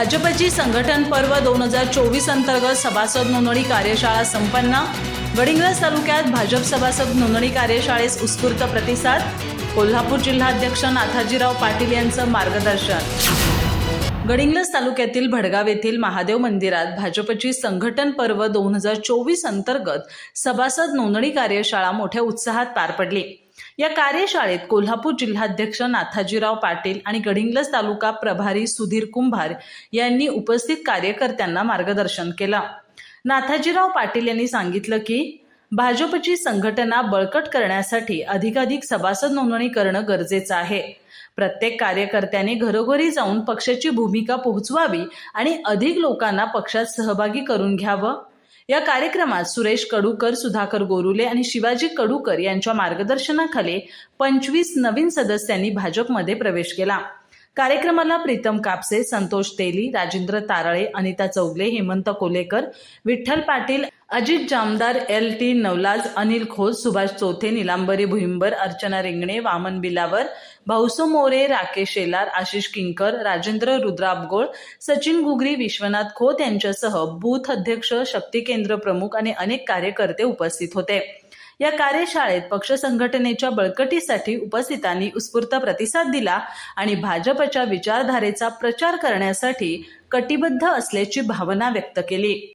भाजपची संघटन पर्व दोन हजार चोवीस अंतर्गत सभासद नोंदणी कार्यशाळा संपन्न. गडिंग्लज तालुक्यात भाजप सभासद नोंदणी कार्यशाळेस उत्स्फूर्त प्रतिसाद. कोल्हापूर जिल्हाध्यक्ष नाथाजीराव पाटील यांचं मार्गदर्शन. गडिंग्लज तालुक्यातील भडगाव येथील महादेव मंदिरात भाजपची संघटन पर्व दोन हजार चोवीस अंतर्गत सभासद नोंदणी कार्यशाळा मोठ्या उत्साहात पार पडली. या कार्यशाळेत कोल्हापूर जिल्हाध्यक्ष नाथाजीराव पाटील आणि गडिंग्लज तालुका प्रभारी सुधीर कुंभार यांनी उपस्थित कार्यकर्त्यांना मार्गदर्शन केलं. नाथाजीराव पाटील यांनी सांगितलं की भाजपची संघटना बळकट करण्यासाठी अधिकाधिक सभासद नोंदणी करणं गरजेचं आहे. प्रत्येक कार्यकर्त्याने घरोघरी जाऊन पक्षाची भूमिका पोहोचवावी आणि अधिक लोकांना पक्षात सहभागी करून घ्यावं. या कार्यक्रमात सुरेश कडूकर सुधाकर गोरुले आणि शिवाजी कडूकर यांच्या मार्गदर्शनाखाली पंचवीस नवीन सदस्यांनी भाजपमध्ये प्रवेश केला. कार्यक्रमाला प्रीतम कापसे संतोष तेली राजेंद्र तारळे अनिता चौगले हेमंत कोलेकर विठ्ठल पाटील अजित जामदार एल टी नवलाज अनिल खोस सुभाष चोथे निलांबरी भुईंबर अर्चना रिंगणे वामन बिलावर भाऊसो मोरे राकेश शेलार आशिष किंकर राजेंद्र रुद्राबगोळ सचिन घुगरी विश्वनाथ खोत यांच्यासह बूथ अध्यक्ष शक्ती केंद्र प्रमुख आणि अनेक कार्यकर्ते उपस्थित होते. या कार्यशाळेत पक्ष संघटनेच्या बळकटीसाठी उपस्थितांनी उत्स्फूर्त प्रतिसाद दिला आणि भाजपच्या विचारधारेचा प्रचार करण्यासाठी कटिबद्ध असल्याची भावना व्यक्त केली.